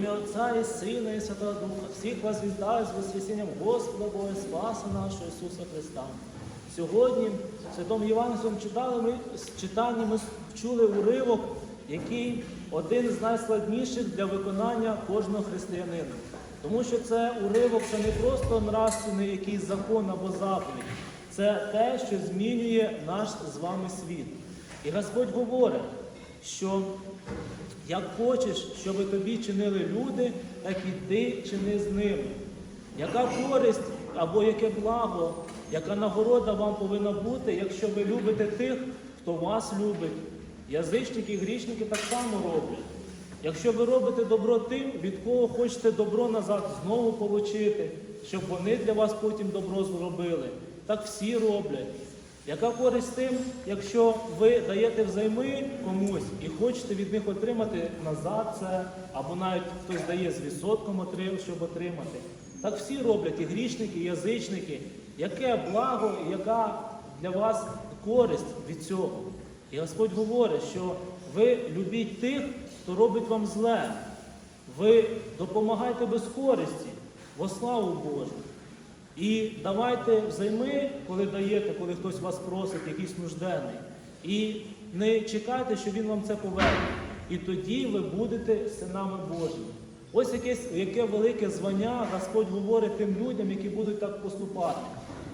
ім'я Отця і Сина, і Святого Духа, всіх вас вітаю з Воскресінням Господа Бога Спаса нашого Ісуса Христа. Сьогодні в Святому читали ми читання ми чули уривок, який один з найскладніших для виконання кожного християнина. Тому що це уривок це не просто нравственний якийсь закон або заповідь, це те, що змінює наш з вами світ. І Господь говорить, що як хочеш, щоб тобі чинили люди, так і ти чини з ними. Яка користь або яке благо, яка нагорода вам повинна бути, якщо ви любите тих, хто вас любить? Язичники і грішники так само роблять. Якщо ви робите добро тим, від кого хочете добро назад знову получити, щоб вони для вас потім добро зробили, так всі роблять. Яка користь тим, якщо ви даєте взайми комусь і хочете від них отримати назад це, або навіть хтось дає з відсотком, щоб отримати? Так всі роблять, і грішники, і язичники. Яке благо, яка для вас користь від цього? І Господь говорить, що ви любіть тих, хто робить вам зле. Ви допомагайте без користі, во славу Божу. І давайте взайми, коли даєте, коли хтось вас просить, якийсь нужденний. І не чекайте, що він вам це поверне. І тоді ви будете синами Божими. Ось якесь, яке велике звання Господь говорить тим людям, які будуть так поступати.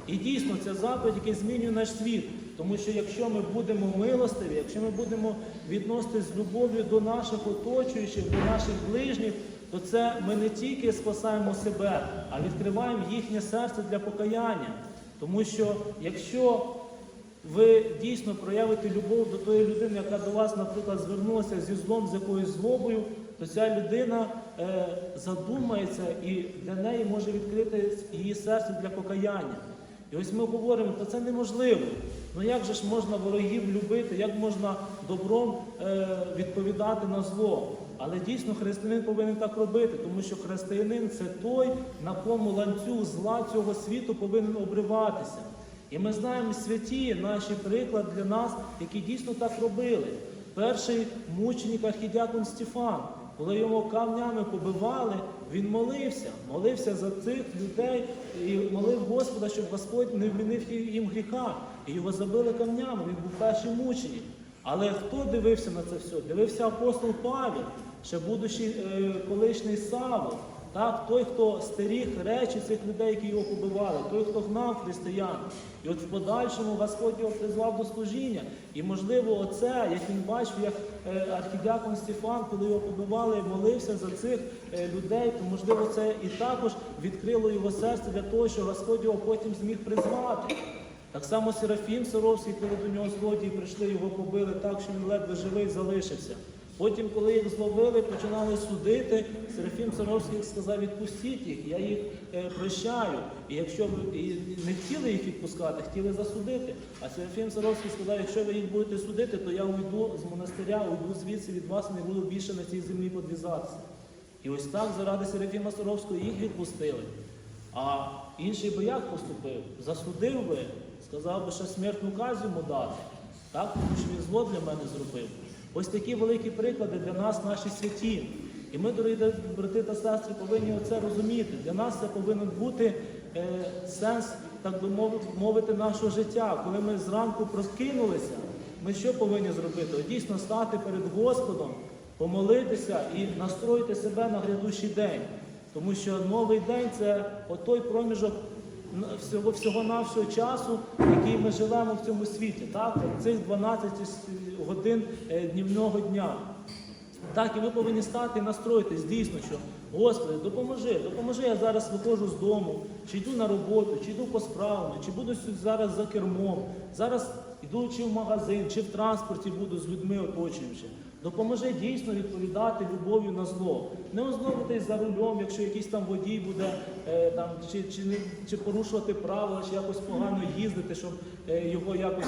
І дійсно це заповідь, який змінює наш світ. Тому що якщо ми будемо милостиві, якщо ми будемо відноситись з любов'ю до наших оточуючих, до наших ближніх, то це ми не тільки спасаємо себе, а відкриваємо їхнє серце для покаяння. Тому що якщо ви дійсно проявите любов до тої людини, яка до вас, наприклад, звернулася зі злом, з якоюсь злобою, то ця людина е, задумається і для неї може відкрити її серце для покаяння. І ось ми говоримо, то це неможливо. Ну як же ж можна ворогів любити, як можна добром е, відповідати на зло? Але дійсно християнин повинен так робити, тому що християнин це той, на кому ланцюг зла цього світу повинен обриватися. І ми знаємо святі наші приклад для нас, які дійсно так робили. Перший мученик архідіакон Стефан, коли його камнями побивали, він молився, молився за цих людей і молив Господа, щоб Господь не вмінив їм гріха. І його забили камнями, він був перший мучені. Але хто дивився на це все? Дивився апостол Павел, ще будучи е, колишній Савол. Так, той, хто стеріг речі цих людей, які його побивали, той, хто гнав християн. І от в подальшому Господь його призвав до служіння. І, можливо, оце, як він бачив, як е, архідіакон Стефан, коли його побивали, молився за цих е, людей, то можливо це і також відкрило його серце для того, що Господь його потім зміг призвати. Так само Серафім Саровський, коли до нього злодії прийшли, його побили так, що він ледве живий залишився. Потім, коли їх зловили, починали судити, Серафім Саровський сказав, відпустіть їх, я їх е, прощаю. І якщо ви не хотіли їх відпускати, хотіли засудити. А Серафім Саровський сказав, якщо ви їх будете судити, то я уйду з монастиря, уйду звідси від вас, не буду більше на цій землі подвізатися. І ось так заради Серафіма Саровського їх відпустили. А інший би як поступив? Засудив би, сказав би, що смертну казу йому дати. Так? Тому що він зло для мене зробив. Ось такі великі приклади для нас, наші святі. І ми, дорогі брати та сестри, повинні це розуміти. Для нас це повинен бути е, сенс, так би мовити, нашого життя. Коли ми зранку прокинулися, ми що повинні зробити? Дійсно стати перед Господом, помолитися і настроїти себе на грядущий день. Тому що новий день це отой проміжок всього всього нашого часу, який ми живемо в цьому світі. Так, цих 12 годин е, днівного дня. Так, і ми повинні стати і настроїтись дійсно, що Господи, допоможи, допоможи, я зараз виходжу з дому, чи йду на роботу, чи йду по справам, чи буду зараз за кермом, зараз йду чи в магазин, чи в транспорті буду з людьми оточуючи. Допоможи дійсно відповідати любов'ю на зло. Не озлобитись за рулем, якщо якийсь там водій буде е, там, чи, чи, не, чи порушувати правила, чи якось погано їздити, щоб е, його якось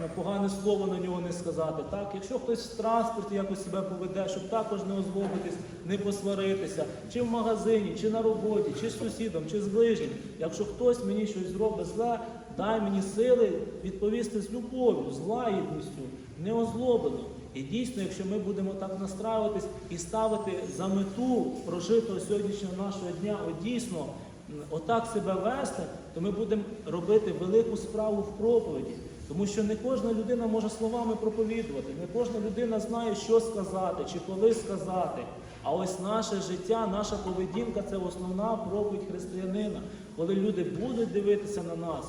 не погане слово на нього не сказати. Так? Якщо хтось в транспорті якось себе поведе, щоб також не озлобитись, не посваритися, чи в магазині, чи на роботі, чи з сусідом, чи з ближнім. Якщо хтось мені щось зробить зле, дай мені сили відповісти з любов'ю, з лагідністю, не озлоблено. І дійсно, якщо ми будемо так настраюватись і ставити за мету прожитого сьогоднішнього нашого дня, от дійсно отак себе вести, то ми будемо робити велику справу в проповіді. Тому що не кожна людина може словами проповідувати, не кожна людина знає, що сказати чи коли сказати. А ось наше життя, наша поведінка це основна проповідь християнина, коли люди будуть дивитися на нас,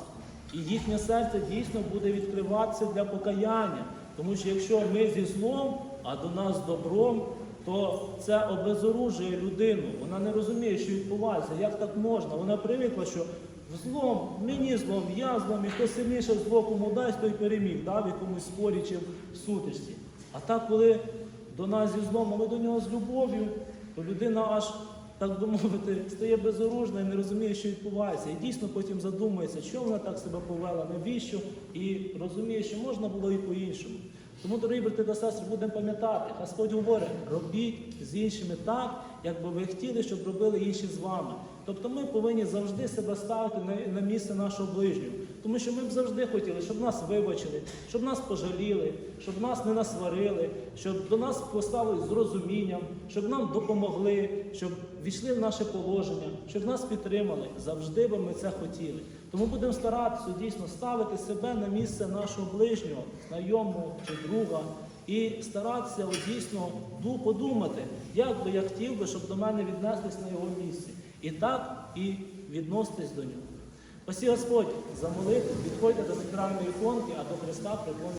і їхнє серце дійсно буде відкриватися для покаяння. Тому що якщо ми зі злом, а до нас добром, то це обезоружує людину. Вона не розуміє, що відбувається, як так можна. Вона привикла, що злом, мені злом, я злом, і хто сильніше зло кому дасть, той переміг, да, в якомусь спорі чи в сутичці. А так, коли до нас зі злом, а ми до нього з любов'ю, то людина аж, так би мовити, стає безоружна і не розуміє, що відбувається. І дійсно потім задумується, що вона так себе повела, навіщо, і розуміє, що можна було і по-іншому. Тому, дорогі брати та сестри, будемо пам'ятати, Господь говорить, робіть з іншими так, як би ви хотіли, щоб робили інші з вами. Тобто ми повинні завжди себе ставити на, місце нашого ближнього. Тому що ми б завжди хотіли, щоб нас вибачили, щоб нас пожаліли, щоб нас не насварили, щоб до нас поставили з розумінням, щоб нам допомогли, щоб війшли в наше положення, щоб нас підтримали. Завжди би ми це хотіли. Тому будемо старатися дійсно ставити себе на місце нашого ближнього, знайомого чи друга, і старатися от, дійсно ду- подумати, як би я хотів би, щоб до мене віднеслись на його місці. І так і відноситись до нього. Спасі Господь за молитву, підходьте до сакральної іконки, а до Христа приклоніть.